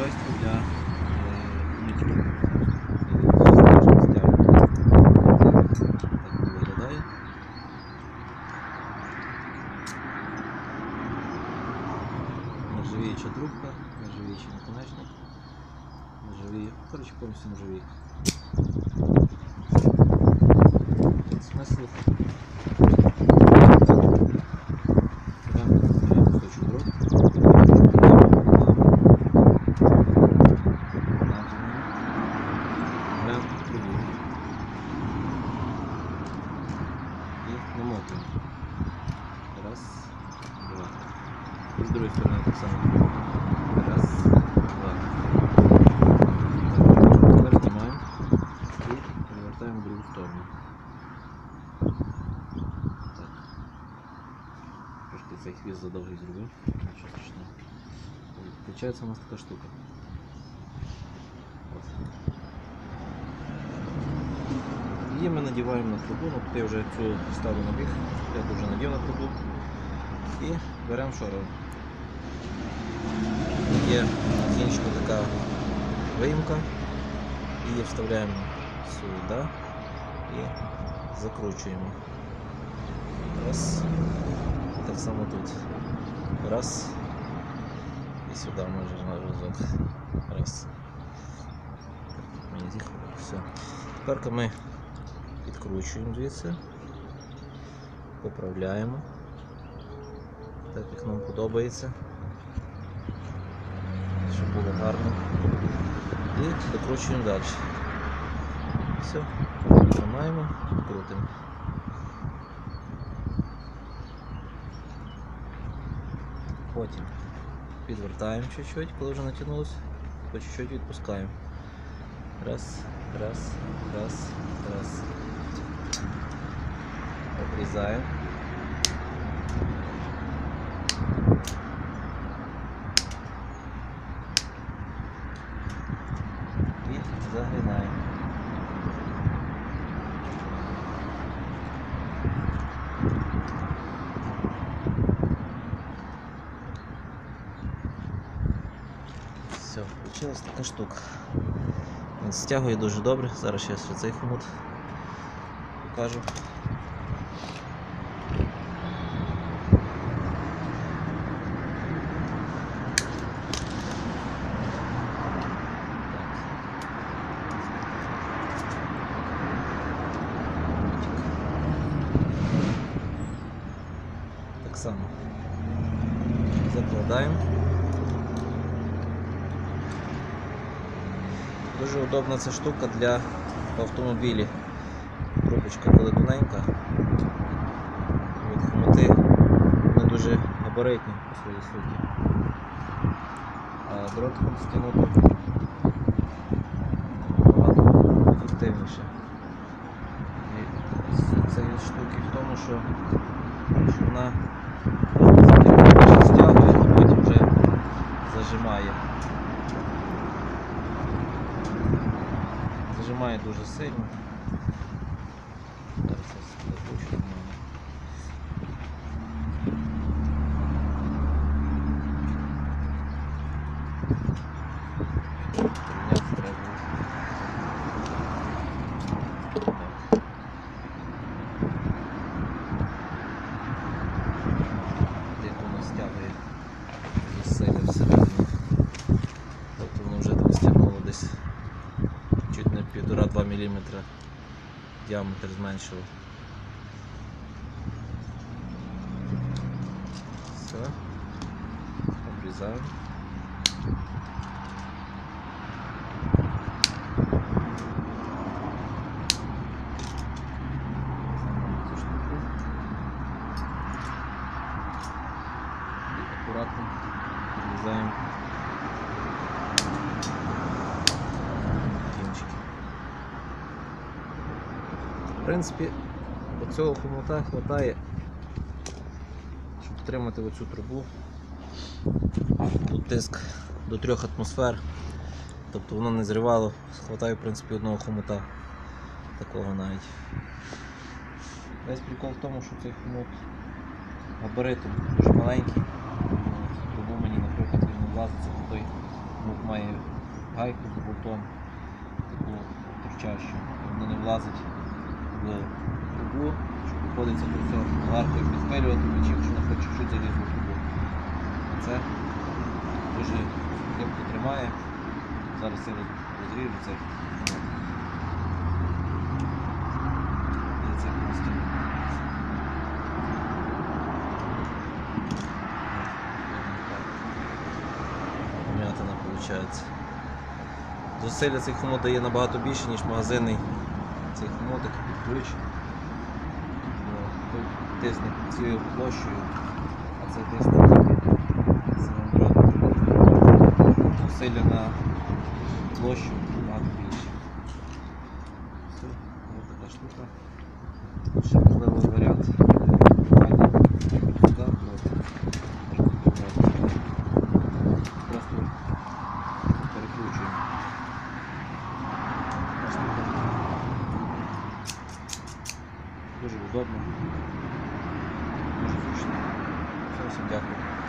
устройство для е. Так виглядає. Нержавіюча трубка, нержавіючий наконечник, нержавіє, коротше повністю нержавіє. Смисл І з другої сторони так само. Раз, два. Так, тепер знімаємо і перевертаємо в другу сторону. Так. Трошки цей хвіст задовгий зробив. Нічого страшного. Включається у нас така штука. От. Її ми надіваємо на трубу, ну тут я вже цю ставлю на біг, я вже надів на трубу. І беремо шорову. Є на кінчику така виїмка. Її вставляємо сюди і закручуємо. Раз. Так само тут. Раз. І сюди може на разок. Раз. Все. Тепер ми підкручуємо звідси. Поправляємо. Так як нам подобається. Щоб було гарно. І докручуємо далі. Все. Тримаємо, крутимо. Потім підвертаємо чуть-чуть, коли вже натягнулося, по чуть-чуть відпускаємо. Раз, раз, раз, раз. Обрізаємо. Вийшла така штука. Він стягує дуже добре. Зараз ще цей хомут покажу. Так само закладаємо. Дуже удобна ця штука для автомобілів. Трубочка коли тоненька. Не дуже габаритні по своїй суті. А дротиком стягнути набагато ефективніше. І суть цієї штуки в тому, що, що вона стягує, а потім вже зажимає. Зажимає дуже сильно. Зараз я закручу нормально. 1,5-2 мм діаметр зменшило. Все. Обрізаємо. Принципі, оцього хомута вистачає, щоб отримати оцю трубу. Тут тиск до 3 атмосфер, тобто воно не зривало, хватає в принципі одного хомута, такого навіть. Весь прикол в тому, що цей хомут габаритом дуже маленький. Тому мені, наприклад, він влазиться в той хомут має гайку з болтом, таку торчащу. Воно не влазить в трубу, що приходиться до цього варкою підпилювати печі, якщо не хоче чуть залізу в трубу. Це дуже крепко тримає. Зараз роз- розріжу це. Це просто. М'ятина виходить. Зусилля цих хомут дає набагато більше, ніж магазинний цей ноток підключень. під цією площею, а це десь тільки самим дротом. Зусилля на площу набагато більше. Все, ось така штука. Ще можливо варіант. Буквально сюди, просто можна підбирати. Просто перекручуємо. Штука. Дуже удобно. Дуже зручно. Всім дякую.